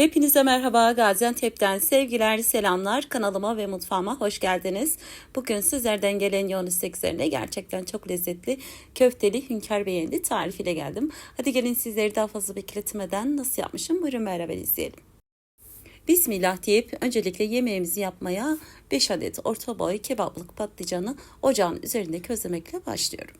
Hepinize merhaba Gaziantep'ten sevgiler, selamlar. Kanalıma ve mutfağıma hoş geldiniz. Bugün sizlerden gelen yoğun istek üzerine gerçekten çok lezzetli köfteli hünkar beğendi tarifiyle geldim. Hadi gelin sizleri daha fazla bekletmeden nasıl yapmışım buyurun beraber izleyelim. Bismillah deyip öncelikle yemeğimizi yapmaya 5 adet orta boy kebaplık patlıcanı ocağın üzerinde közlemekle başlıyorum.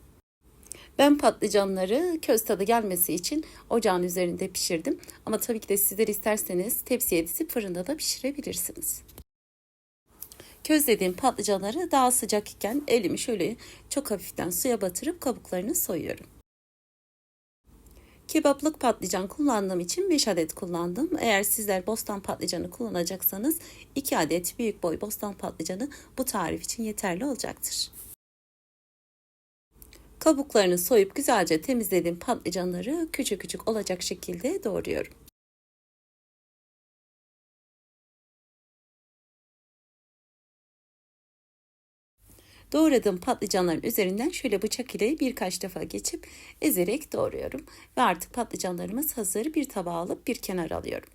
Ben patlıcanları köz tadı gelmesi için ocağın üzerinde pişirdim. Ama tabii ki de sizler isterseniz tepsiye dizip fırında da pişirebilirsiniz. Közlediğim patlıcanları daha sıcak iken elimi şöyle çok hafiften suya batırıp kabuklarını soyuyorum. Kebaplık patlıcan kullandığım için 5 adet kullandım. Eğer sizler bostan patlıcanı kullanacaksanız 2 adet büyük boy bostan patlıcanı bu tarif için yeterli olacaktır. Kabuklarını soyup güzelce temizlediğim patlıcanları küçük küçük olacak şekilde doğruyorum. Doğradığım patlıcanların üzerinden şöyle bıçak ile birkaç defa geçip ezerek doğruyorum. Ve artık patlıcanlarımız hazır bir tabağa alıp bir kenara alıyorum.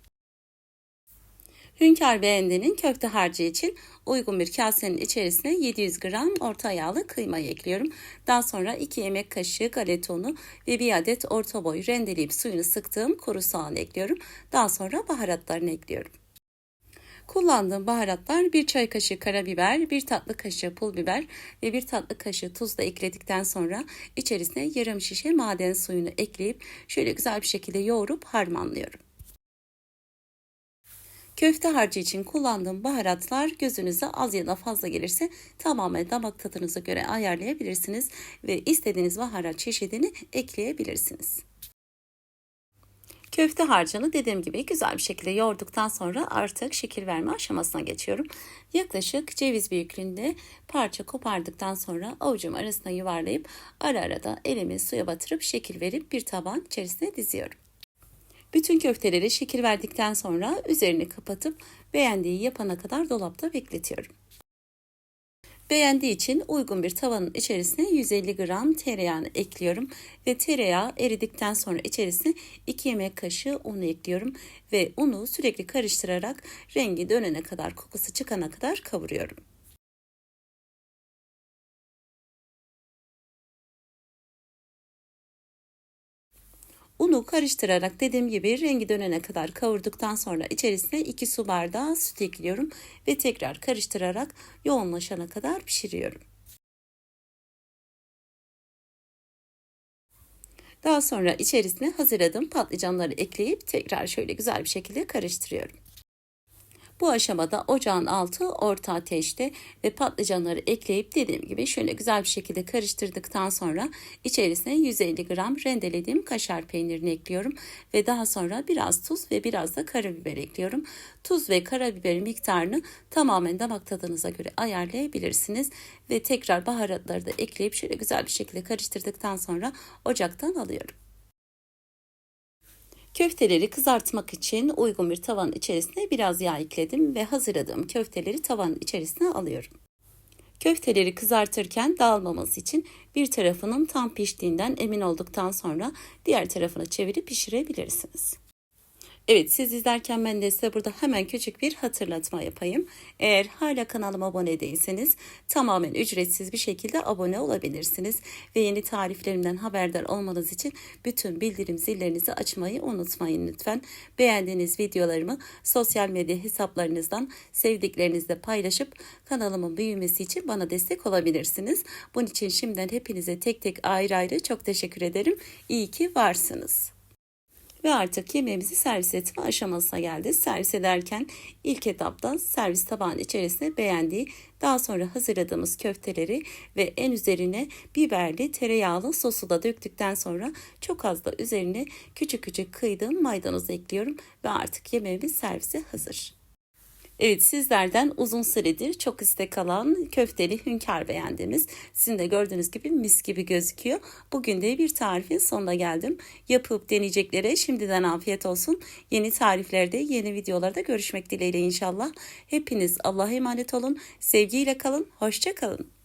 Hünkar beğendinin köfte harcı için uygun bir kasenin içerisine 700 gram orta yağlı kıymayı ekliyorum. Daha sonra 2 yemek kaşığı galeta unu ve 1 adet orta boy rendeleyip suyunu sıktığım kuru soğan ekliyorum. Daha sonra baharatlarını ekliyorum. Kullandığım baharatlar 1 çay kaşığı karabiber, 1 tatlı kaşığı pul biber ve 1 tatlı kaşığı tuz da ekledikten sonra içerisine yarım şişe maden suyunu ekleyip şöyle güzel bir şekilde yoğurup harmanlıyorum. Köfte harcı için kullandığım baharatlar gözünüze az ya da fazla gelirse tamamen damak tadınıza göre ayarlayabilirsiniz ve istediğiniz baharat çeşidini ekleyebilirsiniz. Köfte harcını dediğim gibi güzel bir şekilde yoğurduktan sonra artık şekil verme aşamasına geçiyorum. Yaklaşık ceviz büyüklüğünde parça kopardıktan sonra avucum arasına yuvarlayıp ara ara da elimi suya batırıp şekil verip bir tabağın içerisine diziyorum. Bütün köfteleri şekil verdikten sonra üzerini kapatıp beğendiği yapana kadar dolapta bekletiyorum. Beğendiği için uygun bir tavanın içerisine 150 gram tereyağını ekliyorum ve tereyağı eridikten sonra içerisine 2 yemek kaşığı unu ekliyorum ve unu sürekli karıştırarak rengi dönene kadar kokusu çıkana kadar kavuruyorum. Unu karıştırarak dediğim gibi rengi dönene kadar kavurduktan sonra içerisine 2 su bardağı süt ekliyorum ve tekrar karıştırarak yoğunlaşana kadar pişiriyorum. Daha sonra içerisine hazırladığım patlıcanları ekleyip tekrar şöyle güzel bir şekilde karıştırıyorum. Bu aşamada ocağın altı orta ateşte ve patlıcanları ekleyip dediğim gibi şöyle güzel bir şekilde karıştırdıktan sonra içerisine 150 gram rendelediğim kaşar peynirini ekliyorum ve daha sonra biraz tuz ve biraz da karabiber ekliyorum. Tuz ve karabiber miktarını tamamen damak tadınıza göre ayarlayabilirsiniz ve tekrar baharatları da ekleyip şöyle güzel bir şekilde karıştırdıktan sonra ocaktan alıyorum. Köfteleri kızartmak için uygun bir tavanın içerisine biraz yağ ekledim ve hazırladığım köfteleri tavanın içerisine alıyorum. Köfteleri kızartırken dağılmaması için bir tarafının tam piştiğinden emin olduktan sonra diğer tarafını çevirip pişirebilirsiniz. Evet siz izlerken ben de size burada hemen küçük bir hatırlatma yapayım. Eğer hala kanalıma abone değilseniz tamamen ücretsiz bir şekilde abone olabilirsiniz. Ve yeni tariflerimden haberdar olmanız için bütün bildirim zillerinizi açmayı unutmayın lütfen. Beğendiğiniz videolarımı sosyal medya hesaplarınızdan sevdiklerinizle paylaşıp kanalımın büyümesi için bana destek olabilirsiniz. Bunun için şimdiden hepinize tek tek ayrı ayrı çok teşekkür ederim. İyi ki varsınız. Ve artık yemeğimizi servis etme aşamasına geldi. Servis ederken ilk etapta servis tabağının içerisine beğendiği daha sonra hazırladığımız köfteleri ve en üzerine biberli tereyağlı sosu da döktükten sonra çok az da üzerine küçük küçük kıydığım maydanoz ekliyorum ve artık yemeğimiz servise hazır. Evet sizlerden uzun süredir çok istek alan köfteli hünkar beğendiğimiz sizin de gördüğünüz gibi mis gibi gözüküyor. Bugün de bir tarifin sonuna geldim. Yapıp deneyeceklere şimdiden afiyet olsun. Yeni tariflerde yeni videolarda görüşmek dileğiyle inşallah. Hepiniz Allah'a emanet olun. Sevgiyle kalın. Hoşça kalın.